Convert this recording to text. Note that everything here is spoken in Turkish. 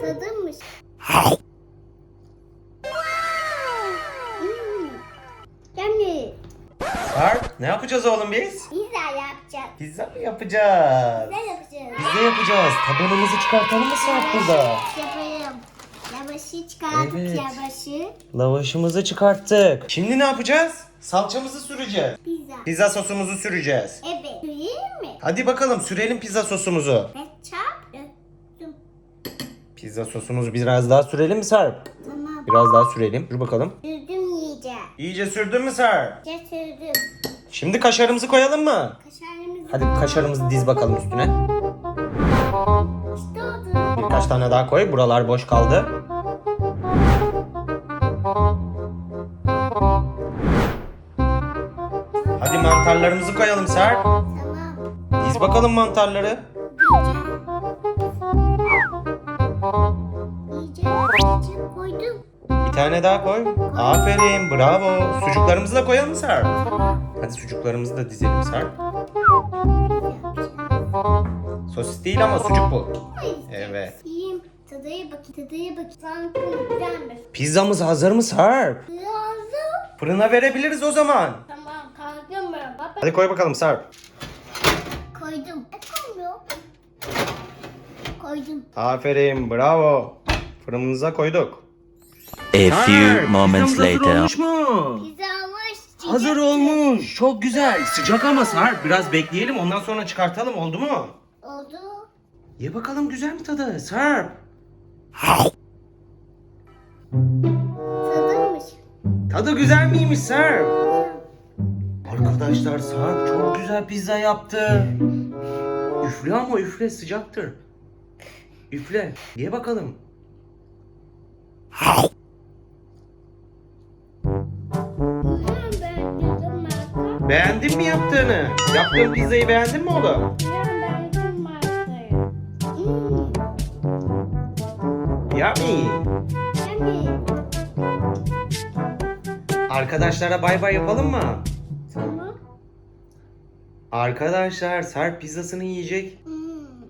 Tadımmış. Hmm. Yummy. Sarp ne yapacağız oğlum biz? Pizza yapacağız. Pizza mı yapacağız? Ne yapacağız? Pizza yapacağız. Tabanımızı çıkartalım mı Sarp burada? Yapayım. Lavaşı çıkardık Evet. lavaşı. Lavaşımızı çıkarttık. Şimdi ne yapacağız? Salçamızı süreceğiz. Pizza. Pizza sosumuzu süreceğiz. Evet. Süreyim mi? Hadi bakalım sürelim pizza sosumuzu. Ketçap. Pizza sosumuzu biraz daha sürelim mi Sarp? Tamam. Biraz daha sürelim. Dur bakalım. Sürdüm yiyeceğim. İyice sürdün mü Sarp? Getirdim. Şimdi kaşarımızı koyalım mı? Kaşarımızı Hadi kaşarımızı diz bakalım üstüne. İşte oldu. Birkaç tane daha koy. Buralar boş kaldı. Hadi mantarlarımızı koyalım Sarp. Tamam. Diz bakalım mantarları. Koydum. Bir tane daha koy. Aferin, bravo. Sucuklarımızı da koyalım Sarp. Hadi sucuklarımızı da dizelim Sarp. Sosis değil ama sucuk bu. Evet. Yiyeyim. Tadaya bakayım. Tadaya bakayım. Sanki güzelmiş. Pizzamız hazır mı Sarp? Lazım. Fırına verebiliriz o zaman. Tamam ben. Baba. Hadi koy bakalım Sarp. Koydum. Ne koymuyor? Koydum. Aferin, bravo. Fırınımıza koyduk. A few moments later. olmuş mu? Pizza olmuş. çiçek. Hazır olmuş. Çok güzel. Sıcak ama Sarp. Biraz bekleyelim ondan sonra çıkartalım oldu mu? Oldu. Ye bakalım güzel mi tadı? Sarp. Tadılmış. Tadı güzel miymiş Sarp? Arkadaşlar Sarp çok güzel pizza yaptı. Üfle ama üfle sıcaktır. Üfle. Ye bakalım. Beğendin mi yaptığını? Yaptığın pizzayı beğendin mi oğlum? Yummy. Arkadaşlara bay bay yapalım mı? Tamam. Arkadaşlar Sarp pizzasını yiyecek. Hmm.